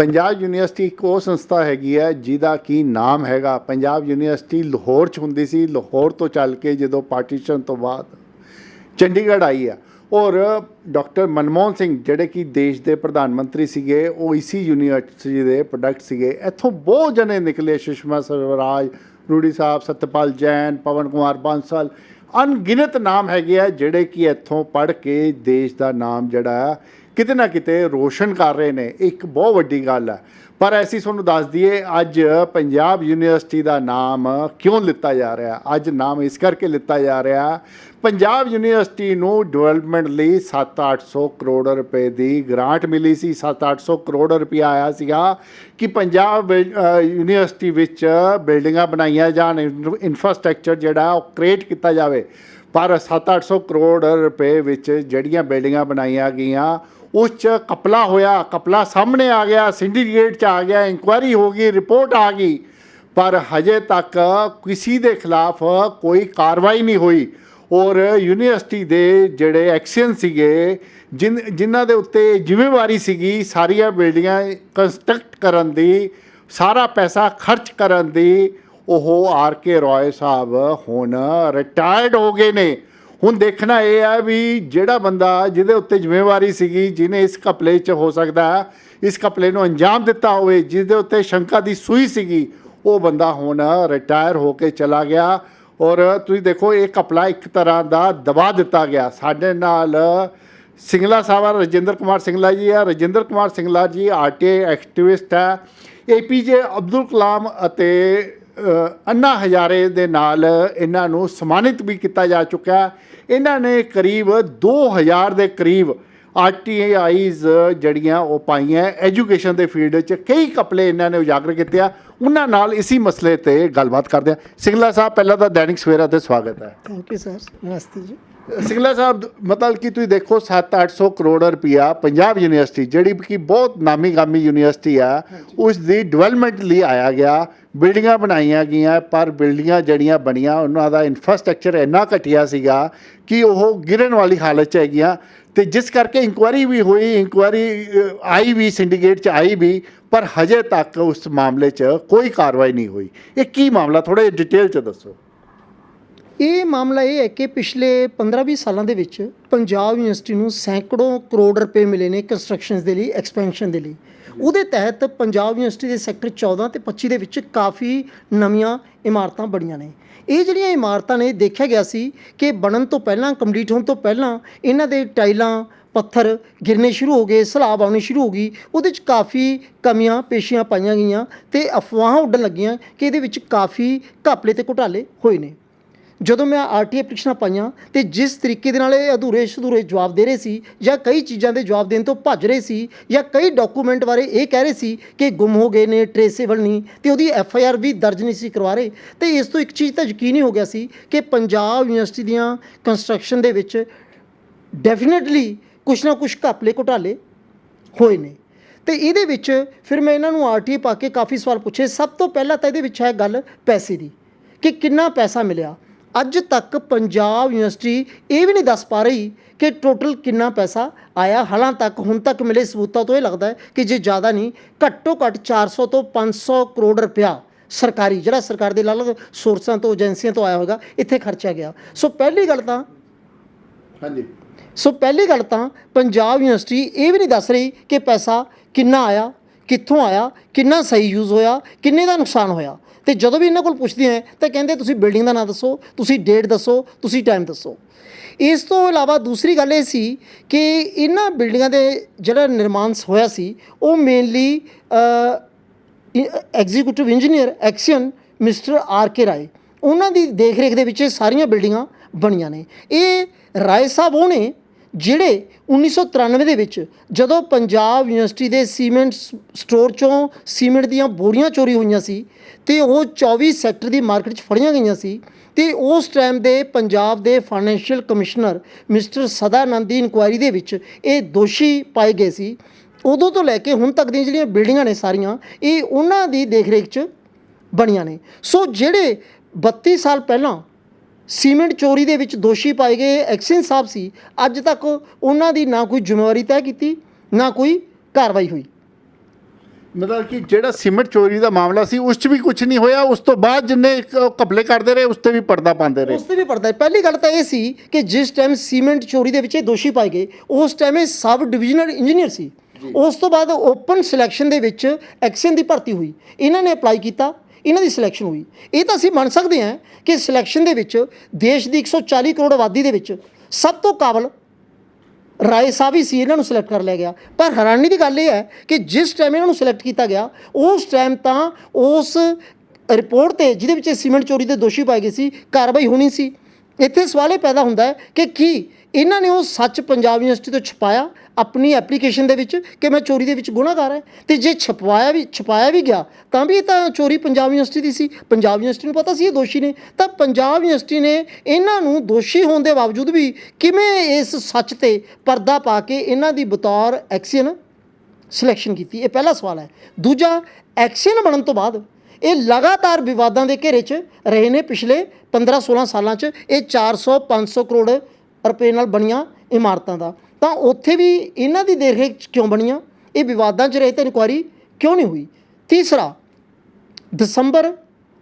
Punjab university ਇੱਕ ਉਹ ਸੰਸਥਾ ਹੈਗੀ ਹੈ ਜਿਹਦਾ ਕੀ ਨਾਮ ਹੈਗਾ। ਪੰਜਾਬ ਯੂਨੀਵਰਸਿਟੀ ਲਾਹੌਰ 'ਚ ਹੁੰਦੀ ਸੀ। ਲਾਹੌਰ ਤੋਂ ਚੱਲ ਕੇ ਜਦੋਂ ਪਾਰਟੀਸ਼ਨ ਤੋਂ ਬਾਅਦ ਚੰਡੀਗੜ੍ਹ ਆਈ ਆ ਔਰ ਡਾਕਟਰ ਮਨਮੋਹਨ ਸਿੰਘ ਜਿਹੜੇ ਕਿ ਦੇਸ਼ ਦੇ ਪ੍ਰਧਾਨ ਮੰਤਰੀ ਸੀਗੇ, ਉਹ ਇਸੀ ਯੂਨੀਵਰਸਿਟੀ ਦੇ ਪ੍ਰੋਡਕਟ ਸੀਗੇ। ਇੱਥੋਂ ਬਹੁਤ ਜਣੇ ਨਿਕਲੇ, ਸੁਸ਼ਮਾ ਸਵਰਾਜ, ਰੂੜੀ ਸਾਹਿਬ, ਸਤਪਾਲ ਜੈਨ, ਪਵਨ ਕੁਮਾਰ ਬਾਂਸਲ। ਅਣਗਿਣਤ ਨਾਮ ਹੈਗੇ ਆ ਜਿਹੜੇ ਕਿ ਇੱਥੋਂ ਪੜ੍ਹ ਕੇ ਦੇਸ਼ ਦਾ ਨਾਮ ਜਿਹੜਾ ਹੈ ਕਿਤੇ ਨਾ ਕਿਤੇ ਰੋਸ਼ਨ ਕਰ ਰਹੇ ਨੇ, ਇੱਕ ਬਹੁਤ ਵੱਡੀ ਗੱਲ ਹੈ। ਪਰ ਅਸੀਂ ਤੁਹਾਨੂੰ ਦੱਸ ਦਈਏ, ਅੱਜ ਪੰਜਾਬ ਯੂਨੀਵਰਸਿਟੀ ਦਾ ਨਾਮ ਕਿਉਂ ਲਿੱਤਾ ਜਾ ਰਿਹਾ? ਅੱਜ ਨਾਮ ਇਸ ਕਰਕੇ ਲਿੱਤਾ ਜਾ ਰਿਹਾ, ਪੰਜਾਬ ਯੂਨੀਵਰਸਿਟੀ ਨੂੰ ਡਿਵੈਲਪਮੈਂਟ ਲਈ 7-800 ਕਰੋੜ ਰੁਪਏ ਦੀ ਗ੍ਰਾਂਟ ਮਿਲੀ ਸੀ। 7-800 ਕਰੋੜ ਰੁਪਇਆ ਆਇਆ ਸੀਗਾ ਕਿ ਪੰਜਾਬ ਯੂਨੀਵਰਸਿਟੀ ਵਿੱਚ ਬਿਲਡਿੰਗਾਂ ਬਣਾਈਆਂ ਜਾਣ ਇਨਫਰਾਸਟ੍ਰਕਚਰ ਜਿਹੜਾ ਉਹ ਕ੍ਰੀਏਟ ਕੀਤਾ ਜਾਵੇ। ਪਰ 7-800 ਕਰੋੜ ਰੁਪਏ ਵਿੱਚ ਜਿਹੜੀਆਂ ਬਿਲਡਿੰਗਾਂ ਬਣਾਈਆਂ ਗਈਆਂ ਉਸ 'ਚ ਕਪਲਾ ਹੋਇਆ, ਕਪਲਾ ਸਾਹਮਣੇ ਆ ਗਿਆ ਸਿੰਡੀਕੇਟ 'ਚ ਆ ਗਿਆ ਇਨਕੁਆਇਰੀ ਹੋ ਗਈ ਰਿਪੋਰਟ ਆ ਗਈ। ਪਰ ਹਜੇ ਤੱਕ ਕਿਸੇ ਦੇ ਖਿਲਾਫ ਕੋਈ ਕਾਰਵਾਈ ਨਹੀਂ ਹੋਈ। ਔਰ ਯੂਨੀਵਰਸਿਟੀ ਦੇ ਜਿਹੜੇ ਐਕਸ਼ਨ ਸੀਗੇ, ਜਿਨ, ਜਿਨ੍ਹਾਂ ਦੇ ਉੱਤੇ ਜ਼ਿੰਮੇਵਾਰੀ ਸੀਗੀ, ਸਾਰੀਆਂ ਬਿਲਡਿੰਗਾਂ ਕੰਸਟਰਕਟ ਕਰਨ ਦੀ, ਸਾਰਾ ਪੈਸਾ ਖਰਚ ਕਰਨ ਦੀ, ਉਹ ਆਰ ਕੇ ਰॉय ਸਾਹਿਬ ਹੁਣ ਰਿਟਾਇਰਡ ਹੋ ਗਏ ਨੇ। ਹੁਣ ਦੇਖਣਾ ਇਹ ਹੈ ਵੀ ਜਿਹੜਾ ਬੰਦਾ ਜਿਹਦੇ ਉੱਤੇ ਜ਼ਿੰਮੇਵਾਰੀ ਸੀਗੀ, ਜਿਹਨੇ ਇਸ ਕਪਲੇ 'ਚ ਹੋ ਸਕਦਾ, ਇਸ ਕਪਲੇ ਨੂੰ ਅੰਜਾਮ ਦਿੱਤਾ ਹੋਵੇ, ਜਿਹਦੇ ਉੱਤੇ ਸ਼ੰਕਾ ਦੀ ਸੂਈ ਸੀਗੀ, ਉਹ ਬੰਦਾ ਹੁਣ ਰਿਟਾਇਰ ਹੋ ਕੇ ਚਲਾ ਗਿਆ ਔਰ ਤੁਸੀਂ ਦੇਖੋ ਇਹ ਕਪਲਾ ਇੱਕ ਤਰ੍ਹਾਂ ਦਾ ਦਬਾ ਦਿੱਤਾ ਗਿਆ। ਸਾਡੇ ਨਾਲ ਸਿੰਗਲਾ ਸਾਹਿਬ ਰਜਿੰਦਰ ਕੁਮਾਰ ਸਿੰਗਲਾ ਜੀ ਆ। ਰਜਿੰਦਰ ਕੁਮਾਰ ਸਿੰਗਲਾ ਜੀ ਆਰਟੀਆਈ ਐਕਟਿਵਿਸਟ ਹੈ ਏਪੀਜੇ ਅਬਦੁਲ ਕਲਾਮ ਅਤੇ ਅੰਨਾ ਹਜ਼ਾਰੇ ਦੇ ਨਾਲ ਇਹਨਾਂ ਨੂੰ ਸਨਮਾਨਿਤ ਵੀ ਕੀਤਾ ਜਾ ਚੁੱਕਾ ਇਹਨਾਂ ਨੇ ਕਰੀਬ 2000 ਦੇ ਕਰੀਬ ਆਰਟੀਆਈਜ਼ ਜਿਹੜੀਆਂ ਉਹ ਪਾਈਆਂ। ਐਜੂਕੇਸ਼ਨ ਦੇ ਫੀਲਡ 'ਚ ਕਈ ਕਪਲੇ ਇਹਨਾਂ ਨੇ ਉਜਾਗਰ ਕੀਤੇ ਆ। ਉਹਨਾਂ ਨਾਲ ਇਸੀ ਮਸਲੇ ਤੇ ਗੱਲਬਾਤ ਕਰਦੇ ਆ। ਸਿੰਗਲਾ ਸਾਹਿਬ, ਪਹਿਲਾਂ ਤਾਂ ਦੈਨਿਕ ਸਵੇਰਾ ਤੇ ਸਵਾਗਤ ਹੈ। ਥੈਂਕ ਯੂ ਸਰ ਨਮਸਤੇ ਜੀ। ਸਿੰਗਲਾ ਸਾਹਿਬ ਮਤਲਬ ਕਿ ਤੁਸੀਂ ਦੇਖੋ 7-800 ਕਰੋੜ ਰੁਪਇਆ ਪੰਜਾਬ ਯੂਨੀਵਰਸਿਟੀ ਜਿਹੜੀ ਕਿ ਬਹੁਤ ਨਾਮੀ ਗਾਮੀ ਯੂਨੀਵਰਸਿਟੀ ਆ ਉਸ ਦੀ ਡਿਵੈਲਪਮੈਂਟ ਲਈ ਆਇਆ ਗਿਆ। ਬਿਲਡਿੰਗਾਂ ਬਣਾਈਆਂ ਗਈਆਂ ਪਰ ਬਿਲਡਿੰਗਾਂ ਜਿਹੜੀਆਂ ਬਣੀਆਂ ਉਹਨਾਂ ਦਾ ਇਨਫਰਾਸਟ੍ਰਕਚਰ ਇੰਨਾ ਘਟੀਆ ਸੀਗਾ ਕਿ ਉਹ ਗਿਰਨ ਵਾਲੀ ਹਾਲਤ 'ਚ ਹੈਗੀਆਂ। ਤੇ ਜਿਸ ਕਰਕੇ ਇਨਕੁਆਇਰੀ ਵੀ ਹੋਈ ਇਨਕੁਆਇਰੀ ਆਈ ਵੀ ਸਿੰਡੀਕੇਟ 'ਚ ਆਈ ਵੀ ਪਰ ਹਜੇ ਤੱਕ ਉਸ ਮਾਮਲੇ 'ਚ ਕੋਈ ਕਾਰਵਾਈ ਨਹੀਂ ਹੋਈ। ਇਹ ਕੀ ਮਾਮਲਾ? ਥੋੜੇ ਡਿਟੇਲ 'ਚ ਦੱਸੋ। ਇਹ ਮਾਮਲਾ ਇਹ ਹੈ ਕਿ ਪਿਛਲੇ 15-20 ਸਾਲਾਂ ਦੇ ਵਿੱਚ ਪੰਜਾਬ ਯੂਨੀਵਰਸਿਟੀ ਨੂੰ ਸੈਂਕੜੋਂ ਕਰੋੜ ਰੁਪਏ ਮਿਲੇ ਨੇ ਕੰਸਟਰਕਸ਼ਨਸ ਦੇ ਲਈ, ਐਕਸਪੈਂਸ਼ਨ ਦੇ ਲਈ। ਉਹਦੇ ਤਹਿਤ ਪੰਜਾਬ ਯੂਨੀਵਰਸਿਟੀ ਦੇ ਸੈਕਟਰ 14 ਤੇ 25 ਦੇ ਵਿੱਚ ਕਾਫੀ ਨਵੀਆਂ ਇਮਾਰਤਾਂ ਬਣੀਆਂ ਨੇ। ਇਹ ਜਿਹੜੀਆਂ ਇਮਾਰਤਾਂ ਨੇ, ਦੇਖਿਆ ਗਿਆ ਸੀ ਕਿ ਬਣਨ ਤੋਂ ਪਹਿਲਾਂ, ਕੰਪਲੀਟ ਹੋਣ ਤੋਂ ਪਹਿਲਾਂ ਇਹਨਾਂ ਦੇ ਟਾਈਲਾਂ, ਪੱਥਰ ਗਿਰਨੇ ਸ਼ੁਰੂ ਹੋ ਗਏ, ਸਲਾਬ ਆਉਣੀ ਸ਼ੁਰੂ ਹੋ ਗਈ। ਉਹਦੇ 'ਚ ਕਾਫੀ ਕਮੀਆਂ ਪੇਸ਼ੀਆਂ ਪਾਈਆਂ ਗਈਆਂ ਤੇ ਅਫਵਾਹਾਂ ਉੱਡਣ ਲੱਗੀਆਂ ਕਿ ਇਹਦੇ ਵਿੱਚ ਕਾਫੀ ਘਪਲੇ ਤੇ ਘੁਟਾਲੇ ਹੋਏ ਨੇ। ਜਦੋਂ ਮੈਂ ਆਰਟੀਆਈ ਐਪਲੀਕੇਸ਼ਨਾਂ ਪਾਈਆਂ ਤੇ ਜਿਸ ਤਰੀਕੇ ਦੇ ਨਾਲ ਇਹ ਅਧੂਰੇ ਅਧੂਰੇ ਜਵਾਬ ਦੇ ਰਹੇ ਸੀ ਜਾਂ ਕਈ ਚੀਜ਼ਾਂ ਦੇ ਜਵਾਬ ਦੇਣ ਤੋਂ ਭੱਜ ਰਹੇ ਸੀ ਜਾਂ ਕਈ ਡਾਕੂਮੈਂਟ ਬਾਰੇ ਇਹ ਕਹਿ ਰਹੇ ਸੀ ਕਿ ਗੁੰਮ ਹੋ ਗਏ ਨੇ ਟ੍ਰੇਸੇਬਲ ਨਹੀਂ, ਤੇ ਉਹਦੀ ਐਫ ਆਈ ਆਰ ਵੀ ਦਰਜ ਨਹੀਂ ਸੀ ਕਰਵਾ ਰਹੇ, ਤੇ ਇਸ ਤੋਂ ਇੱਕ ਚੀਜ਼ ਤਾਂ ਯਕੀਨ ਹੀ ਹੋ ਗਿਆ ਸੀ ਕਿ ਪੰਜਾਬ ਯੂਨੀਵਰਸਿਟੀ ਦੀਆਂ ਕੰਸਟਰਕਸ਼ਨ ਦੇ ਵਿੱਚ ਡੈਫੀਨਿਟਲੀ ਕੁਛ ਨਾ ਕੁਛ ਘਪਲੇ ਘੁਟਾਲੇ ਹੋਏ ਨੇ। ਤੇ ਇਹਦੇ ਵਿੱਚ ਫਿਰ ਮੈਂ ਇਹਨਾਂ ਨੂੰ ਆਰਟੀਏ ਪਾ ਕੇ ਕਾਫੀ ਸਵਾਲ ਪੁੱਛੇ। ਸਭ ਤੋਂ ਪਹਿਲਾਂ ਤਾਂ ਇਹਦੇ ਵਿੱਚ ਹੈ ਗੱਲ ਪੈਸੇ ਦੀ ਕਿ ਕਿੰਨਾ ਪੈਸਾ ਮਿਲਿਆ? ਅੱਜ ਤੱਕ ਪੰਜਾਬ ਯੂਨੀਵਰਸਿਟੀ ਇਹ ਵੀ ਨਹੀਂ ਦੱਸ ਪਾ ਰਹੀ ਕਿ ਟੋਟਲ ਕਿੰਨਾ ਪੈਸਾ ਆਇਆ। ਹਾਲਾਂ ਤੱਕ ਹੁਣ ਤੱਕ ਮਿਲੇ ਸਬੂਤਾਂ ਤੋਂ ਇਹ ਲੱਗਦਾ ਹੈ ਕਿ ਜੇ ਜ਼ਿਆਦਾ ਨਹੀਂ ਘੱਟੋ ਘੱਟ 400 ਤੋਂ 500 ਕਰੋੜ ਰੁਪਇਆ ਸਰਕਾਰੀ ਜਿਹੜਾ ਸਰਕਾਰ ਦੇ ਅਲੱਗ ਸੋਰਸਾਂ ਤੋਂ ਏਜੰਸੀਆਂ ਤੋਂ ਆਇਆ ਹੋਵੇਗਾ ਇੱਥੇ ਖਰਚਿਆ ਗਿਆ। ਸੋ ਪਹਿਲੀ ਗੱਲ ਤਾਂ ਹਾਂਜੀ। ਸੋ ਪਹਿਲੀ ਗੱਲ ਤਾਂ ਪੰਜਾਬ ਯੂਨੀਵਰਸਿਟੀ ਇਹ ਵੀ ਨਹੀਂ ਦੱਸ ਰਹੀ ਕਿ ਪੈਸਾ ਕਿੰਨਾ ਆਇਆ ਕਿੱਥੋਂ ਆਇਆ ਕਿੰਨਾ ਸਹੀ ਯੂਜ਼ ਹੋਇਆ ਕਿੰਨੇ ਦਾ ਨੁਕਸਾਨ ਹੋਇਆ। ਤੇ ਜਦੋਂ ਵੀ ਇਹਨਾਂ ਕੋਲ ਪੁੱਛਦੇ ਆ, ਤਾਂ ਕਹਿੰਦੇ ਤੁਸੀਂ ਬਿਲਡਿੰਗ ਦਾ ਨਾਂ ਦੱਸੋ, ਤੁਸੀਂ ਡੇਟ ਦੱਸੋ, ਤੁਸੀਂ ਟਾਈਮ ਦੱਸੋ। ਇਸ ਤੋਂ ਇਲਾਵਾ ਦੂਸਰੀ ਗੱਲ ਇਹ ਸੀ ਕਿ ਇਹਨਾਂ ਬਿਲਡਿੰਗਾਂ ਦੇ ਜਿਹੜਾ ਨਿਰਮਾਣ ਹੋਇਆ ਸੀ, ਉਹ mainly executive engineer XEN mister R K Rai ਉਹਨਾਂ ਦੀ ਦੇਖਰੇਖ ਦੇ ਵਿੱਚ ਇਹ ਸਾਰੀਆਂ ਬਿਲਡਿੰਗਾਂ ਬਣੀਆਂ ਨੇ। ਇਹ ਰਾਏ ਸਾਹਿਬ ਉਹ ਨੇ ਜਿਹੜੇ 1993 ਦੇ ਵਿੱਚ ਜਦੋਂ ਪੰਜਾਬ ਯੂਨੀਵਰਸਿਟੀ ਦੇ ਸੀਮੈਂਟ ਸਟੋਰ ਚੋਂ ਸੀਮੈਂਟ ਦੀਆਂ ਬੋਰੀਆਂ ਚੋਰੀ ਹੋਈਆਂ ਸੀ ਤੇ ਉਹ 24 ਸੈਕਟਰ ਦੀ ਮਾਰਕੀਟ 'ਚ ਫੜੀਆਂ ਗਈਆਂ ਸੀ ਤੇ ਉਸ ਟਾਈਮ ਦੇ ਪੰਜਾਬ ਦੇ ਫਾਈਨੈਂਸ਼ੀਅਲ ਕਮਿਸ਼ਨਰ ਮਿਸਟਰ ਸਦਾਨੰਦ ਦੀ ਇਨਕੁਆਇਰੀ ਦੇ ਵਿੱਚ ਇਹ ਦੋਸ਼ੀ ਪਾਏ ਗਏ ਸੀ। ਉਦੋਂ ਤੋਂ ਲੈ ਕੇ ਹੁਣ ਤੱਕ ਦੀਆਂ ਜਿਹੜੀਆਂ ਬਿਲਡਿੰਗਾਂ ਨੇ ਸਾਰੀਆਂ, ਇਹ ਉਹਨਾਂ ਦੀ ਦੇਖਰੇਖ 'ਚ ਬਣੀਆਂ ਨੇ। ਸੋ ਜਿਹੜੇ 32 ਸਾਲ ਪਹਿਲਾਂ ਸੀਮੈਂਟ ਚੋਰੀ ਦੇ ਵਿੱਚ ਦੋਸ਼ੀ ਪਾਏ ਗਏ ਐਕਸ਼ਨ ਸਾਹਿਬ ਸੀ। ਅੱਜ ਤੱਕ ਉਹਨਾਂ ਦੀ ਨਾ ਕੋਈ ਜ਼ਿੰਮੇਵਾਰੀ ਤੈਅ ਕੀਤੀ ਨਾ ਕੋਈ ਕਾਰਵਾਈ ਹੋਈ। ਮਤਲਬ ਕਿ ਜਿਹੜਾ ਸੀਮੈਂਟ ਚੋਰੀ ਦਾ ਮਾਮਲਾ ਸੀ ਉਸ 'ਚ ਵੀ ਕੁਝ ਨਹੀਂ ਹੋਇਆ। ਉਸ ਤੋਂ ਬਾਅਦ ਜਿੰਨੇ ਕਪਲੇ ਕਰਦੇ ਰਹੇ ਉਸ ਤੇ ਵੀ ਪਰਦਾ ਪਾਉਂਦੇ ਰਹੇ। ਉਸ ਤੇ ਵੀ ਪੜਦਾ ਹੈ। ਪਹਿਲੀ ਗੱਲ ਤਾਂ ਇਹ ਸੀ ਕਿ ਜਿਸ ਟਾਈਮ ਸੀਮੈਂਟ ਚੋਰੀ ਦੇ ਵਿੱਚ ਇਹ ਦੋਸ਼ੀ ਪਾਏ ਗਏ ਉਸ ਟਾਈਮ ਇਹ ਸਬ ਡਿਵੀਜ਼ਨਲ ਇੰਜੀਨੀਅਰ ਸੀ। ਉਸ ਤੋਂ ਬਾਅਦ ਓਪਨ ਸਿਲੈਕਸ਼ਨ ਦੇ ਵਿੱਚ ਐਕਸ਼ਨ ਦੀ ਭਰਤੀ ਹੋਈ। ਇਹਨਾਂ ਨੇ ਅਪਲਾਈ ਕੀਤਾ। ਇਹਨਾਂ ਦੀ ਸਿਲੈਕਸ਼ਨ ਹੋਈ। ਇਹ ਤਾਂ ਅਸੀਂ ਮੰਨ ਸਕਦੇ ਹਾਂ ਕਿ ਸਿਲੈਕਸ਼ਨ ਦੇ ਵਿੱਚ ਦੇਸ਼ ਦੀ 140 ਕਰੋੜ ਆਬਾਦੀ ਦੇ ਵਿੱਚ ਸਭ ਤੋਂ ਕਾਬਲ ਰਾਏ ਸਾਹਿਬ ਹੀ ਸੀ, ਇਹਨਾਂ ਨੂੰ ਸਿਲੈਕਟ ਕਰ ਲਿਆ ਗਿਆ। ਪਰ ਹੈਰਾਨੀ ਦੀ ਗੱਲ ਇਹ ਹੈ ਕਿ ਜਿਸ ਟਾਈਮ ਇਹਨਾਂ ਨੂੰ ਸਿਲੈਕਟ ਕੀਤਾ ਗਿਆ, ਉਸ ਟਾਈਮ ਤਾਂ ਉਸ ਰਿਪੋਰਟ ਤੇ ਜਿਹਦੇ ਵਿੱਚ ਇਹ ਸੀਮੈਂਟ ਚੋਰੀ ਦੇ ਦੋਸ਼ੀ ਪਾਏ ਗਏ ਸੀ, ਕਾਰਵਾਈ ਹੋਣੀ ਸੀ। ਇੱਥੇ ਸਵਾਲ ਇਹ ਪੈਦਾ ਹੁੰਦਾ ਹੈ ਕਿ ਕੀ ਇਹਨਾਂ ਨੇ ਉਹ ਸੱਚ ਪੰਜਾਬ ਯੂਨੀਵਰਸਿਟੀ ਤੋਂ ਛਪਾਇਆ ਆਪਣੀ ਐਪਲੀਕੇਸ਼ਨ ਦੇ ਵਿੱਚ ਕਿ ਮੈਂ ਚੋਰੀ ਦੇ ਵਿੱਚ ਗੁਨਾਹਗਾਰ ਹੈ? ਤੇ ਜੇ ਛਪਵਾਇਆ ਵੀ ਛਪਾਇਆ ਵੀ ਗਿਆ, ਤਾਂ ਵੀ ਇਹ ਤਾਂ ਚੋਰੀ ਪੰਜਾਬ ਯੂਨੀਵਰਸਿਟੀ ਦੀ ਸੀ। ਪੰਜਾਬ ਯੂਨੀਵਰਸਿਟੀ ਨੂੰ ਪਤਾ ਸੀ ਇਹ ਦੋਸ਼ੀ ਨੇ। ਤਾਂ ਪੰਜਾਬ ਯੂਨੀਵਰਸਿਟੀ ਨੇ ਇਹਨਾਂ ਨੂੰ ਦੋਸ਼ੀ ਹੋਣ ਦੇ ਬਾਵਜੂਦ ਵੀ ਕਿਵੇਂ ਇਸ ਸੱਚ ਤੇ ਪਰਦਾ ਪਾ ਕੇ ਇਹਨਾਂ ਦੀ ਬਤੌਰ ਐਕਸੀਅਨ ਸਿਲੈਕਸ਼ਨ ਕੀਤੀ? ਇਹ ਪਹਿਲਾ ਸਵਾਲ ਹੈ। ਦੂਜਾ ਐਕਸੀਅਨ ਬਣਨ ਤੋਂ ਬਾਅਦ ਇਹ ਲਗਾਤਾਰ ਵਿਵਾਦਾਂ ਦੇ ਘੇਰੇ 'ਚ ਰਹੇ ਨੇ। ਪਿਛਲੇ 15-16 ਸਾਲਾਂ 'ਚ ਇਹ 400 500 ਕਰੋੜ ਰੁਪਏ ਨਾਲ ਬਣੀਆਂ ਇਮਾਰਤਾਂ ਦਾ। ਤਾਂ ਉੱਥੇ ਵੀ ਇਹਨਾਂ ਦੀ ਦੇਖਰੇਖ 'ਚ ਕਿਉਂ ਬਣੀਆਂ? ਇਹ ਵਿਵਾਦਾਂ 'ਚ ਰਹੇ ਤੇ ਇਨਕੁਆਇਰੀ ਕਿਉਂ ਨਹੀਂ ਹੋਈ? ਤੀਸਰਾ, ਦਸੰਬਰ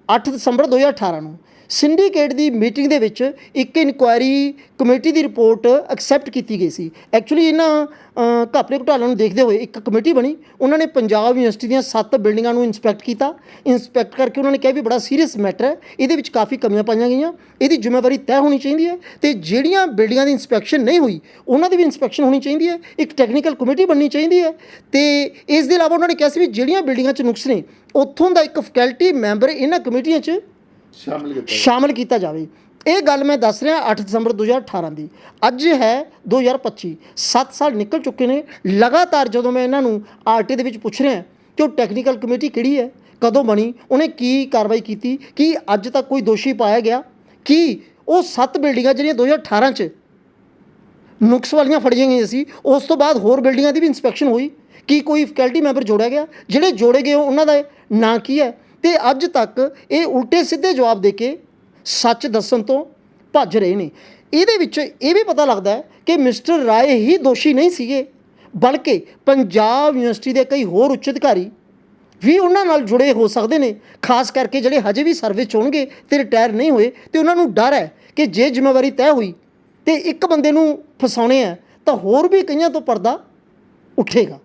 8 ਦਸੰਬਰ 2018 ਨੂੰ ਸਿੰਡੀਕੇਟ ਦੀ ਮੀਟਿੰਗ ਦੇ ਵਿੱਚ ਇੱਕ ਇਨਕੁਆਇਰੀ ਕਮੇਟੀ ਦੀ ਰਿਪੋਰਟ ਐਕਸੈਪਟ ਕੀਤੀ ਗਈ ਸੀ। ਐਕਚੁਅਲੀ ਇਹਨਾਂ ਅ, ਘੁਟਾਲਿਆਂ ਨੂੰ ਦੇਖਦੇ ਹੋਏ ਇੱਕ ਕਮੇਟੀ ਬਣੀ। ਉਹਨਾਂ ਨੇ ਪੰਜਾਬ ਯੂਨੀਵਰਸਿਟੀ ਦੀਆਂ ਸੱਤ ਬਿਲਡਿੰਗਾਂ ਨੂੰ ਇਨਸਪੈਕਟ ਕੀਤਾ। ਇਨਸਪੈਕਟ ਕਰਕੇ ਉਹਨਾਂ ਨੇ ਕਿਹਾ ਵੀ ਬੜਾ ਸੀਰੀਅਸ ਮੈਟਰ ਹੈ। ਇਹਦੇ ਵਿੱਚ ਕਾਫੀ ਕਮੀਆਂ ਪਾਈਆਂ ਗਈਆਂ। ਇਹਦੀ ਜ਼ਿੰਮੇਵਾਰੀ ਤੈਅ ਹੋਣੀ ਚਾਹੀਦੀ ਹੈ ਤੇ ਜਿਹੜੀਆਂ ਬਿਲਡਿੰਗਾਂ ਦੀ ਇਨਸਪੈਕਸ਼ਨ ਨਹੀਂ ਹੋਈ ਉਹਨਾਂ ਦੀ ਵੀ ਇਨਸਪੈਕਸ਼ਨ ਹੋਣੀ ਚਾਹੀਦੀ ਹੈ। ਇੱਕ ਟੈਕਨੀਕਲ ਕਮੇਟੀ ਬਣਨੀ ਚਾਹੀਦੀ ਹੈ। ਤੇ ਇਸ ਦੇ ਇਲਾਵਾ ਉਹਨਾਂ ਨੇ ਕਿਹਾ ਸੀ ਵੀ ਜਿਹੜੀਆਂ ਬਿਲਡਿੰਗਾਂ 'ਚ ਨੁਕਸ ਨੇ ਉੱਥੋਂ ਦਾ ਇੱਕ ਫੈਕਲਟੀ ਮੈਂਬਰ ਇਹਨਾਂ ਕਮੇਟੀਆਂ 'ਚ ਸ਼ਾਮਿਲ ਕੀਤਾ ਸ਼ਾਮਲ ਕੀਤਾ ਜਾਵੇ। ਇਹ ਗੱਲ ਮੈਂ ਦੱਸ ਰਿਹਾ 8 ਦਸੰਬਰ 2018 ਦੀ। ਅੱਜ ਹੈ 2025 7 ਸਾਲ ਨਿਕਲ ਚੁੱਕੇ ਨੇ। ਲਗਾਤਾਰ ਜਦੋਂ ਮੈਂ ਇਹਨਾਂ ਨੂੰ ਆਰਟੀ ਦੇ ਵਿੱਚ ਪੁੱਛ ਰਿਹਾ, ਕਿ ਉਹ ਟੈਕਨੀਕਲ ਕਮੇਟੀ ਕਿਹੜੀ ਹੈ, ਕਦੋਂ ਬਣੀ, ਉਹਨੇ ਕੀ ਕਾਰਵਾਈ ਕੀਤੀ, ਕੀ ਅੱਜ ਤੱਕ ਕੋਈ ਦੋਸ਼ੀ ਪਾਇਆ ਗਿਆ, ਕੀ ਉਹ ਸੱਤ ਬਿਲਡਿੰਗਾਂ ਜਿਹੜੀਆਂ 2018 ਚ ਨੁਕਸ ਵਾਲੀਆਂ ਫੜੀਆਂ ਗਈਆਂ ਸੀ, ਉਸ ਤੋਂ ਬਾਅਦ ਹੋਰ ਬਿਲਡਿੰਗਾਂ ਦੀ ਵੀ ਇਨਸਪੈਕਸ਼ਨ ਹੋਈ, ਕੀ ਕੋਈ ਫੈਕਲਟੀ ਮੈਂਬਰ ਜੋੜਿਆ ਗਿਆ, ਜਿਹੜੇ ਜੋੜੇ ਗਏ, ਉਹਨਾਂ ਦਾ ਨਾਂ ਕੀ ਹੈ ਤੇ ਅੱਜ ਤੱਕ ਇਹ ਉਲਟੇ ਸਿੱਧੇ ਜਵਾਬ ਦੇ ਕੇ ਸੱਚ ਦੱਸਣ ਤੋਂ ਭੱਜ ਰਹੇ ਨੇ। ਇਹਦੇ ਵਿੱਚ ਇਹ ਵੀ ਪਤਾ ਲੱਗਦਾ ਹੈ ਕਿ ਮਿਸਟਰ ਰਾਏ ਹੀ ਦੋਸ਼ੀ ਨਹੀਂ ਸੀਗੇ, ਬਲਕਿ ਪੰਜਾਬ ਯੂਨੀਵਰਸਿਟੀ ਦੇ ਕਈ ਹੋਰ ਉੱਚ ਅਧਿਕਾਰੀ ਵੀ ਉਹਨਾਂ ਨਾਲ ਜੁੜੇ ਹੋ ਸਕਦੇ ਨੇ। ਖਾਸ ਕਰਕੇ ਜਿਹੜੇ ਹਜੇ ਵੀ ਸਰਵਿਸ 'ਚ ਹੋਣਗੇ ਤੇ ਰਿਟਾਇਰ ਨਹੀਂ ਹੋਏ, ਤੇ ਉਹਨਾਂ ਨੂੰ ਡਰ ਹੈ ਕਿ ਜੇ ਜ਼ਿੰਮੇਵਾਰੀ ਤੈਅ ਹੋਈ ਤੇ ਇੱਕ ਬੰਦੇ ਨੂੰ ਫਸਾਉਣੇ ਆ ਤਾਂ ਹੋਰ ਵੀ ਕਈਆਂ ਤੋਂ ਪਰਦਾ ਉੱਠੇਗਾ।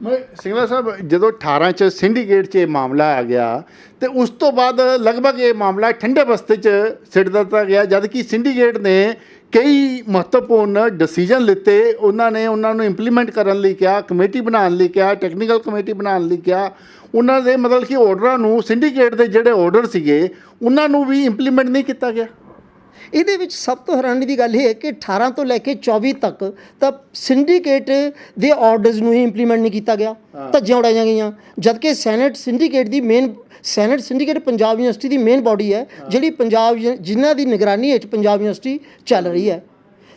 ਮੈਂ ਸਿੰਗਲਾ ਸਾਹਿਬ, ਜਦੋਂ 18 ਚ ਸਿੰਡੀਕੇਟ 'ਚ ਇਹ ਮਾਮਲਾ ਆ ਗਿਆ, ਤੇ ਉਸ ਤੋਂ ਬਾਅਦ ਲਗਭਗ ਇਹ ਮਾਮਲਾ ਠੰਡੇ ਬਸਤੇ 'ਚ ਸਿੱਟ ਦਿੱਤਾ ਗਿਆ ਜਦ ਕਿ ਸਿੰਡੀਕੇਟ ਨੇ ਕਈ ਮਹੱਤਵਪੂਰਨ ਡਿਸੀਜਨ ਲਿੱਤੇ। ਉਹਨਾਂ ਨੇ ਉਹਨਾਂ ਨੂੰ ਇੰਪਲੀਮੈਂਟ ਕਰਨ ਲਈ ਕਿਹਾ, ਕਮੇਟੀ ਬਣਾਉਣ ਲਈ ਕਿਹਾ ਟੈਕਨੀਕਲ ਕਮੇਟੀ ਬਣਾਉਣ ਲਈ ਕਿਹਾ। ਉਹਨਾਂ ਦੇ ਮਤਲਬ ਕਿ ਆਰਡਰਾਂ ਨੂੰ ਸਿੰਡੀਕੇਟ ਦੇ ਜਿਹੜੇ ਆਰਡਰ ਸੀਗੇ, ਉਹਨਾਂ ਨੂੰ ਵੀ ਇੰਪਲੀਮੈਂਟ ਨਹੀਂ ਕੀਤਾ ਗਿਆ। ਇਹਦੇ ਵਿੱਚ ਸਭ ਤੋਂ ਹੈਰਾਨੀ ਦੀ ਗੱਲ ਇਹ ਹੈ ਕਿ 18 ਤੋਂ ਲੈ ਕੇ 24 ਤੱਕ ਤਾਂ ਸਿੰਡੀਕੇਟ ਦੇ ਆਰਡਰਸ ਨੂੰ ਹੀ ਇੰਪਲੀਮੈਂਟ ਨਹੀਂ ਕੀਤਾ ਗਿਆ ਧੱਜੀਆਂ ਉਡਾਈਆਂ ਗਈਆਂ। ਜਦਕਿ ਸੈਨੇਟ ਸਿੰਡੀਕੇਟ ਦੀ main senate syndicate Punjab university ਦੀ ਮੇਨ ਬਾਡੀ ਹੈ ਜਿਹੜੀ ਪੰਜਾਬ ਜਿਨ੍ਹਾਂ ਦੀ ਨਿਗਰਾਨੀ ਵਿੱਚ ਪੰਜਾਬ ਯੂਨੀਵਰਸਿਟੀ ਚੱਲ ਰਹੀ ਹੈ।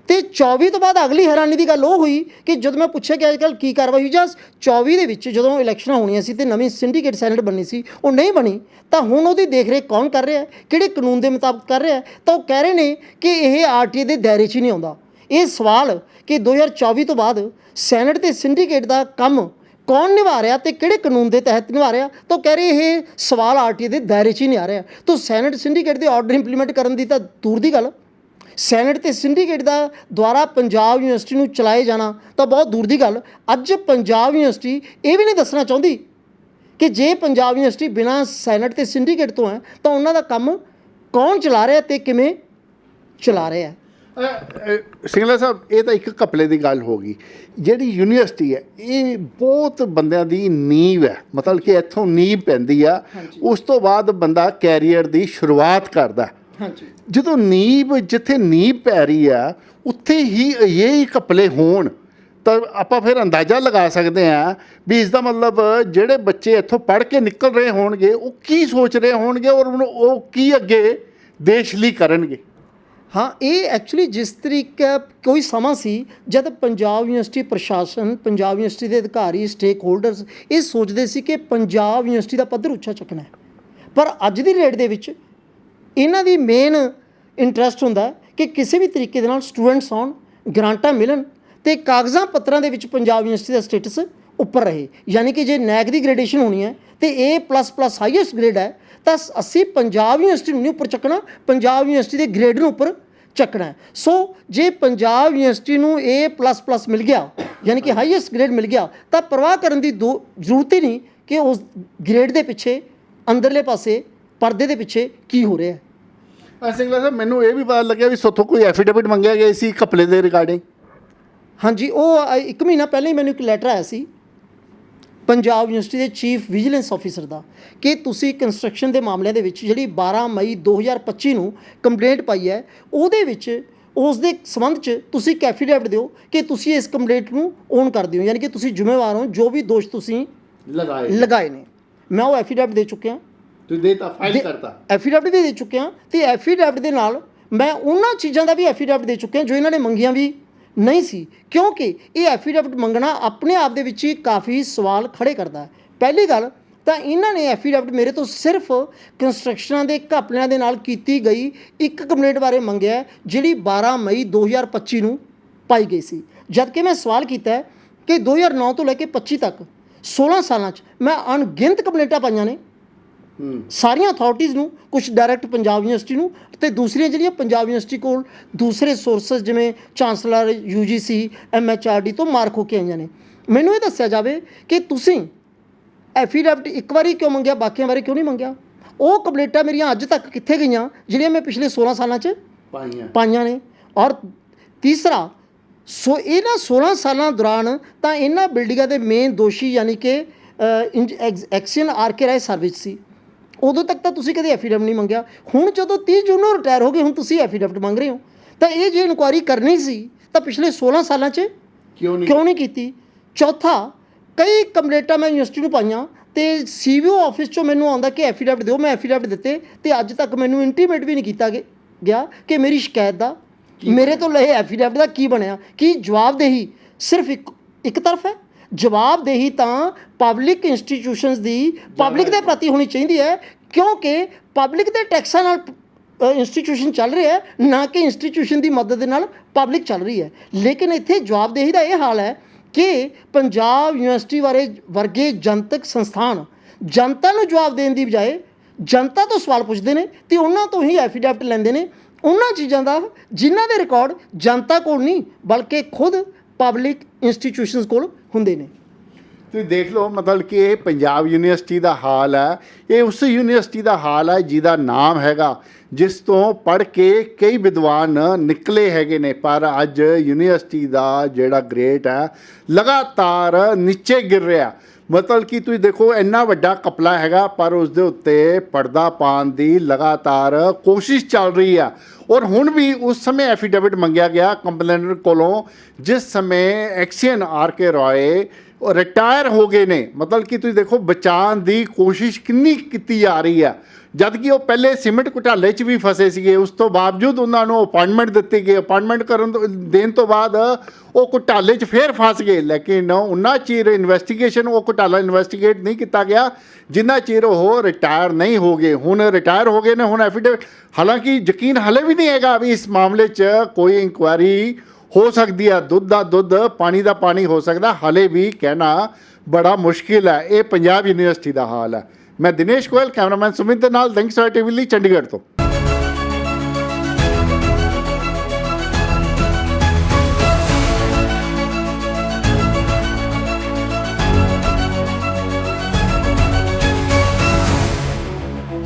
ਤੇ 24 ਤੋਂ ਬਾਅਦ ਅਗਲੀ ਹੈਰਾਨੀ ਦੀ ਗੱਲ ਉਹ ਹੋਈ ਕਿ ਜਦੋਂ ਮੈਂ ਪੁੱਛਿਆ ਕਿ ਅੱਜਕੱਲ ਕੀ ਕਾਰਵਾਈ ਹੋਈ ਜਾਂ 24 ਦੇ ਵਿੱਚ ਜਦੋਂ ਇਲੈਕਸ਼ਨਾਂ ਹੋਣੀਆਂ ਸੀ ਤੇ ਨਵੀਂ ਸਿੰਡੀਕੇਟ ਸੈਨੇਟ ਬਣਨੀ ਸੀ, ਉਹ ਨਹੀਂ ਬਣੀ, ਤਾਂ ਹੁਣ ਉਹਦੀ ਦੇਖਰੇਖ ਕੌਣ ਕਰ ਰਿਹਾ ਕਿਹੜੇ ਕਾਨੂੰਨ ਦੇ ਮੁਤਾਬਕ ਕਰ ਰਿਹਾ ਤਾਂ ਉਹ ਕਹਿ ਰਹੇ ਨੇ ਕਿ ਇਹ ਆਰਟੀਏ ਦੇ ਦਾਇਰੇ 'ਚ ਹੀ ਨਹੀਂ ਆਉਂਦਾ। ਇਹ ਸਵਾਲ ਕਿ 2024 ਤੋਂ ਬਾਅਦ ਸੈਨੇਟ ਤੇ ਸਿੰਡੀਕੇਟ ਦਾ ਕੰਮ ਕੌਣ ਨਿਭਾ ਰਿਹਾ ਤੇ ਕਿਹੜੇ ਕਾਨੂੰਨ ਦੇ ਤਹਿਤ ਨਿਭਾ ਰਿਹਾ? ਤਾਂ ਉਹ ਕਹਿ ਰਹੇ ਇਹ ਸਵਾਲ ਆਰਟੀਏ ਦੇ ਦਾਇਰੇ 'ਚ ਹੀ ਨਹੀਂ ਆ ਰਿਹਾ। ਤਾਂ ਸੈਨੇਟ, ਸਿੰਡੀਕੇਟ ਦੇ ਆਰਡਰ ਇੰਪਲੀਮੈਂਟ ਕਰਨ ਦੀ ਤਾਂ ਦੂਰ ਦੀ ਗੱਲ। ਸੈਨੇਟ ਤੇ ਸਿੰਡੀਕੇਟ ਦਾ ਦੁਆਰਾ ਪੰਜਾਬ ਯੂਨੀਵਰਸਿਟੀ ਨੂੰ ਚਲਾਏ ਜਾਣਾ ਤਾਂ ਬਹੁਤ ਦੂਰ ਦੀ ਗੱਲ। ਅੱਜ ਪੰਜਾਬ ਯੂਨੀਵਰਸਿਟੀ ਇਹ ਵੀ ਨਹੀਂ ਦੱਸਣਾ ਚਾਹੁੰਦੀ ਕਿ ਜੇ ਪੰਜਾਬ ਯੂਨੀਵਰਸਿਟੀ ਬਿਨਾਂ ਸੈਨੇਟ ਤੇ ਸਿੰਡੀਕੇਟ ਤੋਂ ਹੈ ਤਾਂ ਉਹਨਾਂ ਦਾ ਕੰਮ ਕੌਣ ਚਲਾ ਰਿਹਾ ਤੇ ਕਿਵੇਂ ਚਲਾ ਰਿਹਾ ਹੈ? ਸਿੰਗਲਾ ਸਾਹਿਬ ਇਹ ਤਾਂ ਇੱਕ ਕਪਲੇ ਦੀ ਗੱਲ ਹੋ ਗਈ। ਜਿਹੜੀ ਯੂਨੀਵਰਸਿਟੀ ਹੈ ਇਹ ਬਹੁਤ ਬੰਦਿਆਂ ਦੀ ਨੀਂਵ ਹੈ। ਮਤਲਬ ਕਿ ਇੱਥੋਂ ਨੀਂਵ ਪੈਂਦੀ ਆ। ਉਸ ਤੋਂ ਬਾਅਦ ਬੰਦਾ ਕੈਰੀਅਰ ਦੀ ਸ਼ੁਰੂਆਤ ਕਰਦਾ। ਹਾਂਜੀ। ਜਦੋਂ ਨੀਂਵ ਜਿੱਥੇ ਨੀਂਵ ਪੈ ਰਹੀ ਆ ਉੱਥੇ ਹੀ ਇਹ ਕਪਲੇ ਹੋਣ ਤਾਂ ਆਪਾਂ ਫਿਰ ਅੰਦਾਜ਼ਾ ਲਗਾ ਸਕਦੇ ਆ ਵੀ ਇਸ ਦਾ ਮਤਲਬ ਜਿਹੜੇ ਬੱਚੇ ਇੱਥੋਂ ਪੜ੍ਹ ਕੇ ਨਿਕਲ ਰਹੇ ਹੋਣਗੇ ਉਹ ਕੀ ਸੋਚ ਰਹੇ ਹੋਣਗੇ ਔਰ ਉਹ ਕੀ ਅੱਗੇ ਦੇਸ਼ ਲਈ ਕਰਨਗੇ। ਹਾਂ ਇਹ ਐਕਚੁਅਲੀ ਜਿਸ ਤਰੀਕੇ ਕੋਈ ਸਮਾਂ ਸੀ ਜਦ ਪੰਜਾਬ ਯੂਨੀਵਰਸਿਟੀ ਪ੍ਰਸ਼ਾਸਨ ਪੰਜਾਬ ਯੂਨੀਵਰਸਿਟੀ ਦੇ ਅਧਿਕਾਰੀ ਸਟੇਕ ਹੋਲਡਰਸ ਇਹ ਸੋਚਦੇ ਸੀ ਕਿ ਪੰਜਾਬ ਯੂਨੀਵਰਸਿਟੀ ਦਾ ਪੱਧਰ ਉੱਚਾ ਚੱਕਣਾ ਹੈ। ਪਰ ਅੱਜ ਦੀ ਰੇਟ ਦੇ ਵਿੱਚ ਇਹਨਾਂ ਦੀ ਮੇਨ ਇੰਟਰਸਟ ਹੁੰਦਾ ਕਿ ਕਿਸੇ ਵੀ ਤਰੀਕੇ ਦੇ ਨਾਲ ਸਟੂਡੈਂਟਸ ਆਉਣ, ਗ੍ਰਾਂਟਾਂ ਮਿਲਣ ਤੇ ਕਾਗਜ਼ਾਂ ਪੱਤਰਾਂ ਦੇ ਵਿੱਚ ਪੰਜਾਬ ਯੂਨੀਵਰਸਿਟੀ ਦਾ ਸਟੇਟਸ ਉੱਪਰ ਰਹੇ। ਯਾਨੀ ਕਿ ਜੇ ਨੈਕ ਦੀ ਗ੍ਰੇਡੇਸ਼ਨ ਹੋਣੀ ਹੈ ਤੇ A++ ਹਾਈਐਸਟ ਗ੍ਰੇਡ ਹੈ, ਤਾਂ ਅਸੀਂ ਪੰਜਾਬ ਯੂਨੀਵਰਸਿਟੀ ਨੂੰ ਨਹੀਂ ਉੱਪਰ ਚੱਕਣਾ, ਪੰਜਾਬ ਯੂਨੀਵਰਸਿਟੀ ਦੇ ਗ੍ਰੇਡ ਨੂੰ ਉੱਪਰ ਚੱਕਣਾ ਸੋ ਜੇ ਪੰਜਾਬ ਯੂਨੀਵਰਸਿਟੀ ਨੂੰ A++ ਮਿਲ ਗਿਆ, ਯਾਨੀ ਕਿ ਹਾਈਐਸਟ ਗ੍ਰੇਡ ਮਿਲ ਗਿਆ, ਤਾਂ ਪਰਵਾਹ ਕਰਨ ਦੀ ਦੋ ਜ਼ਰੂਰਤ ਹੀ ਨਹੀਂ ਕਿ ਉਸ ਗ੍ਰੇਡ ਦੇ ਪਿੱਛੇ ਅੰਦਰਲੇ ਪਾਸੇ ਪਰਦੇ ਦੇ ਪਿੱਛੇ ਕੀ ਹੋ ਰਿਹਾ ਹੈ? ਸਿੰਘਲਾ ਸਾਹਿਬ ਮੈਨੂੰ ਇਹ ਵੀ ਪਤਾ ਲੱਗਿਆ ਵੀ ਸੋਥੋਂ ਕੋਈ ਐਫੀਡੇਵਿਟ ਮੰਗਿਆ ਗਿਆ ਸੀ ਕਪਲੇ ਦੇ ਰਿਗਾਰਡਿੰਗ ਹਾਂਜੀ ਉਹ ਇੱਕ ਮਹੀਨਾ ਪਹਿਲਾਂ ਹੀ ਮੈਨੂੰ ਇੱਕ ਲੈਟਰ ਆਇਆ ਸੀ ਪੰਜਾਬ ਯੂਨੀਵਰਸਿਟੀ ਦੇ ਚੀਫ ਵਿਜੀਲੈਂਸ ਆਫੀਸਰ ਦਾ ਕਿ ਤੁਸੀਂ ਕੰਸਟਰਕਸ਼ਨ ਦੇ ਮਾਮਲਿਆਂ ਦੇ ਵਿੱਚ ਜਿਹੜੀ 12 ਮਈ 2025 ਨੂੰ ਕੰਪਲੇਂਟ ਪਾਈ ਹੈ ਉਹਦੇ ਵਿੱਚ ਉਸ ਦੇ ਸੰਬੰਧ 'ਚ ਤੁਸੀਂ ਇੱਕ ਐਫੀਡੇਵਿਟ ਦਿਓ ਕਿ ਤੁਸੀਂ ਇਸ ਕੰਪਲੇਂਟ ਨੂੰ ਓਨ ਕਰਦੇ ਹੋ ਯਾਨੀ ਕਿ ਤੁਸੀਂ ਜ਼ਿੰਮੇਵਾਰ ਹੋ ਜੋ ਵੀ ਦੋਸ਼ ਤੁਸੀਂ ਲਗਾਏ ਲਗਾਏ ਨੇ। ਮੈਂ ਉਹ ਐਫੀਡੇਵਿਟ ਦੇ ਚੁੱਕਿਆ। ਤੁਸੀਂ ਦੇਤਾ ਫਾਈਲ ਕਰਤਾ। ਐਫੀਡੇਵਿਟ ਵੀ ਦੇ ਚੁੱਕਿਆ ਤੇ ਐਫੀਡੇਵਿਟ ਦੇ ਨਾਲ ਮੈਂ ਉਹਨਾਂ ਚੀਜ਼ਾਂ ਦਾ ਵੀ ਐਫੀਡੇਵਿਟ ਦੇ ਚੁੱਕਿਆ ਜੋ ਇਹਨਾਂ ਨੇ ਮੰਗੀਆਂ ਵੀ ਨਹੀਂ ਸੀ। ਕਿਉਂਕਿ ਇਹ ਐਫੀਡੇਵਿਟ ਮੰਗਣਾ ਆਪਣੇ ਆਪ ਦੇ ਵਿੱਚ ਹੀ ਕਾਫੀ ਸਵਾਲ ਖੜੇ ਕਰਦਾ ਹੈ। ਪਹਿਲੀ ਗੱਲ ਤਾਂ ਇਹਨਾਂ ਨੇ ਐਫੀਡੇਵਿਟ ਮੇਰੇ ਤੋਂ ਸਿਰਫ ਕੰਸਟਰਕਸ਼ਨਾਂ ਦੇ ਘਪਲਿਆਂ ਦੇ ਨਾਲ ਕੀਤੀ ਗਈ ਇੱਕ ਕੰਪਲੇਂਟ ਬਾਰੇ ਮੰਗਿਆ ਜਿਹੜੀ 12 ਮਈ 2025 ਨੂੰ ਪਾਈ ਗਈ ਸੀ। ਜਦ ਕਿ ਮੈਂ ਸਵਾਲ ਕੀਤਾ ਕਿ 2009 ਤੋਂ ਲੈ ਕੇ 25 ਤੱਕ 16 ਸਾਲਾਂ 'ਚ ਮੈਂ ਅਣਗਿਣਤ ਕੰਪਲੇਂਟਾਂ ਪਾਈਆਂ ਨੇ। ਸਾਰੀਆਂ ਅਥਾਰਟੀਆਂ ਨੂੰ ਕੁਝ ਡਾਇਰੈਕਟ ਪੰਜਾਬ ਯੂਨੀਵਰਸਿਟੀ ਨੂੰ ਤੇ ਦੂਸਰੀਆਂ ਜਿਹੜੀਆਂ ਪੰਜਾਬ ਯੂਨੀਵਰਸਿਟੀ ਕੋਲ ਦੂਸਰੇ ਸੋਰਸਸ ਜਿਵੇਂ ਚਾਂਸਲਰ ਯੂਜੀਸੀ ਐਮਐਚਆਰਡੀ ਤੋਂ ਮਾਰਕ ਹੋ ਕੇ ਆਈਆਂ ਨੇ। ਮੈਨੂੰ ਇਹ ਦੱਸਿਆ ਜਾਵੇ ਕਿ ਤੁਸੀਂ ਐਫੀਡੈਵਿਟ ਇੱਕ ਵਾਰੀ ਕਿਉਂ ਮੰਗਿਆ ਬਾਕੀਆਂ ਬਾਰੇ ਕਿਉਂ ਨਹੀਂ ਮੰਗਿਆ? ਉਹ ਕੰਪਲੇਂਟਾਂ ਮੇਰੀਆਂ ਅੱਜ ਤੱਕ ਕਿੱਥੇ ਗਈਆਂ ਜਿਹੜੀਆਂ ਮੈਂ ਪਿਛਲੇ 16 ਸਾਲਾਂ 'ਚ ਪਾਈਆਂ। ਪਾਈਆਂ ਨੇ। ਔਰ ਤੀਸਰਾ ਸੋ ਇਹਨਾਂ 16 ਸਾਲਾਂ ਦੌਰਾਨ ਤਾਂ ਇਹਨਾਂ ਬਿਲਡਿੰਗਾਂ ਦੇ ਮੇਨ ਦੋਸ਼ੀ ਯਾਨੀ ਕਿ XEN R K Rai service ਸੀ। ਉਦੋਂ ਤੱਕ ਤਾਂ ਤੁਸੀਂ ਕਦੇ ਐਫੀਡੈਵਿਟ ਨਹੀਂ ਮੰਗਿਆ। ਹੁਣ ਜਦੋਂ 30 ਜੂਨ ਨੂੰ ਰਿਟਾਇਰ ਹੋ ਗਏ ਹੁਣ ਤੁਸੀਂ ਐਫੀਡੈਵਿਟ ਮੰਗ ਰਹੇ ਹੋ। ਤਾਂ ਇਹ ਜੇ ਇਨਕੁਆਇਰੀ ਕਰਨੀ ਸੀ ਤਾਂ ਪਿਛਲੇ 16 ਸਾਲਾਂ 'ਚ ਕਿਉਂ ਨਹੀਂ ਕਿਉਂ ਨਹੀਂ ਕੀਤੀ? ਚੌਥਾ ਕਈ ਕੰਪਲੇਂਟਾਂ ਮੈਂ ਯੂਨੀਵਰਸਿਟੀ ਨੂੰ ਪਾਈਆਂ ਤੇ ਸੀਵੀਓ ਆਫਿਸ ਚੋਂ ਮੈਨੂੰ ਆਉਂਦਾ ਕਿ ਐਫੀਡੈਵਿਟ ਦਿਓ ਮੈਂ ਐਫੀਡੈਵਿਟ ਦਿੱਤੇ ਤੇ ਅੱਜ ਤੱਕ ਮੈਨੂੰ ਇੰਟੀਮੇਟ ਵੀ ਨਹੀਂ ਕੀਤਾ ਗਿਆ- ਗਿਆ ਕਿ ਮੇਰੀ ਸ਼ਿਕਾਇਤ ਦਾ ਮੇਰੇ ਤੋਂ ਲਏ ਐਫੀਡੈਵਿਟ ਦਾ ਕੀ ਬਣਿਆ ਕੀ ਜਵਾਬਦੇਹੀ ਸਿਰਫ ਇੱਕ ਇੱਕ ਤਰਫ ਹੈ। ਜਵਾਬਦੇਹੀ ਤਾਂ ਪਬਲਿਕ ਇੰਸਟੀਟਿਊਸ਼ਨਸ ਦੀ ਪਬਲਿਕ ਦੇ ਪ੍ਰਤੀ ਹੋਣੀ ਚਾਹੀਦੀ ਹੈ ਕਿਉਂਕਿ ਪਬਲਿਕ ਦੇ ਟੈਕਸਾਂ ਨਾਲ ਇੰਸਟੀਟਿਊਸ਼ਨ ਚੱਲ ਰਿਹਾ ਹੈ ਨਾ ਕਿ ਇੰਸਟੀਟਿਊਸ਼ਨ ਦੀ ਮਦਦ ਦੇ ਨਾਲ ਪਬਲਿਕ ਚੱਲ ਰਹੀ ਹੈ। ਲੇਕਿਨ ਇੱਥੇ ਜਵਾਬਦੇਹੀ ਦਾ ਇਹ ਹਾਲ ਹੈ ਕਿ ਪੰਜਾਬ ਯੂਨੀਵਰਸਿਟੀ ਬਾਰੇ ਵਰਗੇ ਜਨਤਕ ਸੰਸਥਾਨ ਜਨਤਾ ਨੂੰ ਜਵਾਬ ਦੇਣ ਦੀ ਬਜਾਏ ਜਨਤਾ ਤੋਂ ਸਵਾਲ ਪੁੱਛਦੇ ਨੇ ਤੇ ਉਹਨਾਂ ਤੋਂ ਹੀ ਐਫੀਡੈਵਿਟ ਲੈਂਦੇ ਨੇ। ਉਹਨਾਂ ਚੀਜ਼ਾਂ ਦਾ ਜਿਨ੍ਹਾਂ ਦੇ ਰਿਕਾਰਡ ਜਨਤਾ ਕੋਲ ਨਹੀਂ ਬਲਕਿ ਖੁਦ ਪਬਲਿਕ ਇੰਸਟੀਟਿਊਸ਼ਨਸ ਕੋਲ ਹੁੰਦੇ ਨੇ। ਤੁਸੀਂ ਦੇਖ ਲਓ, ਮਤਲਬ ਕਿ ਇਹ ਪੰਜਾਬ ਯੂਨੀਵਰਸਿਟੀ ਦਾ ਹਾਲ ਹੈ। ਇਹ ਉਸ ਯੂਨੀਵਰਸਿਟੀ ਦਾ ਹਾਲ ਹੈ ਜਿਹਦਾ ਨਾਮ ਹੈਗਾ, ਜਿਸ ਤੋਂ ਪੜ੍ਹ ਕੇ ਕਈ ਵਿਦਵਾਨ ਨਿਕਲੇ ਹੈਗੇ ਨੇ। ਪਰ ਅੱਜ ਯੂਨੀਵਰਸਿਟੀ ਦਾ ਜਿਹੜਾ ਗ੍ਰੇਡ ਹੈ, ਲਗਾਤਾਰ ਨੀਚੇ ਗਿਰ ਰਿਹਾ। ਮਤਲਬ ਕਿ ਤੁਸੀਂ ਦੇਖੋ, ਇੰਨਾ ਵੱਡਾ ਕਪਲਾ ਹੈਗਾ, ਪਰ ਉਸ ਦੇ ਉੱਤੇ ਪਰਦਾ ਪਾਉਣ ਦੀ ਲਗਾਤਾਰ ਕੋਸ਼ਿਸ਼ ਚੱਲ ਰਹੀ ਆ। ਔਰ ਹੁਣ ਵੀ ਉਸ ਸਮੇਂ ਐਫੀਡੇਵਿਟ ਮੰਗਿਆ ਗਿਆ ਕੰਪਲੇਨਰ ਕੋਲੋਂ, ਜਿਸ ਸਮੇਂ ਐਕਸੀਅਨ ਆਰ ਕੇ ਰਾਏ ਉਹ ਰਿਟਾਇਰ ਹੋ ਗਏ ਨੇ। ਮਤਲਬ ਕਿ ਤੁਸੀਂ ਦੇਖੋ, ਬਚਾਉਣ ਦੀ ਕੋਸ਼ਿਸ਼ ਕਿੰਨੀ ਕੀਤੀ ਜਾ ਰਹੀ ਹੈ। ਜਦ ਕਿ ਉਹ ਪਹਿਲੇ ਸੀਮਿੰਟ ਘੁਟਾਲੇ 'ਚ ਵੀ ਫਸੇ ਸੀਗੇ, ਉਸ ਤੋਂ ਬਾਵਜੂਦ ਉਹਨਾਂ ਨੂੰ ਅਪਾਇੰਟਮੈਂਟ ਦਿੱਤੀ ਗਈ। ਅਪਾਇੰਟਮੈਂਟ ਕਰਨ ਤੋਂ, ਦੇਣ ਤੋਂ ਬਾਅਦ ਉਹ ਘੁਟਾਲੇ 'ਚ ਫੇਰ ਫਸ ਗਏ। ਲੇਕਿਨ ਉਹਨਾਂ ਚਿਰ ਇਨਵੈਸਟੀਗੇਸ਼ਨ ਉਹ ਘੁਟਾਲਾ ਇਨਵੈਸਟੀਗੇਟ ਨਹੀਂ ਕੀਤਾ ਗਿਆ। ਜਿੰਨਾ ਚਿਰ ਉਹ ਰਿਟਾਇਰ ਨਹੀਂ ਹੋ ਗਏ। ਹੁਣ ਰਿਟਾਇਰ ਹੋ ਗਏ ਨੇ, ਹੁਣ ਐਫੀਡੇਵਿਟ ਹਾਲਾਂਕਿ ਯਕੀਨ ਹਲੇ ਵੀ ਨਹੀਂ ਹੈਗਾ ਵੀ ਇਸ ਮਾਮਲੇ 'ਚ ਕੋਈ ਇਨਕੁਆਇਰੀ ਹੋ ਸਕਦੀ ਹੈ, ਦੁੱਧ ਦਾ ਦੁੱਧ, ਪਾਣੀ ਦਾ ਪਾਣੀ ਹੋ ਸਕਦਾ, ਹਲੇ ਵੀ ਕਹਿਣਾ ਬੜਾ ਮੁਸ਼ਕਿਲ ਹੈ, ਇਹ ਪੰਜਾਬ ਯੂਨੀਵਰਸਿਟੀ ਦਾ ਹਾਲ ਹੈ। ਮੈਂ ਦਿਨੇਸ਼ ਗੋਇਲ, ਕੈਮਰਾਮੈਨ ਸੁਮਿਤ ਦੇ ਨਾਲ ਦੰਗ ਟੀਵੀ ਲਈ ਚੰਡੀਗੜ੍ਹ ਤੋਂ।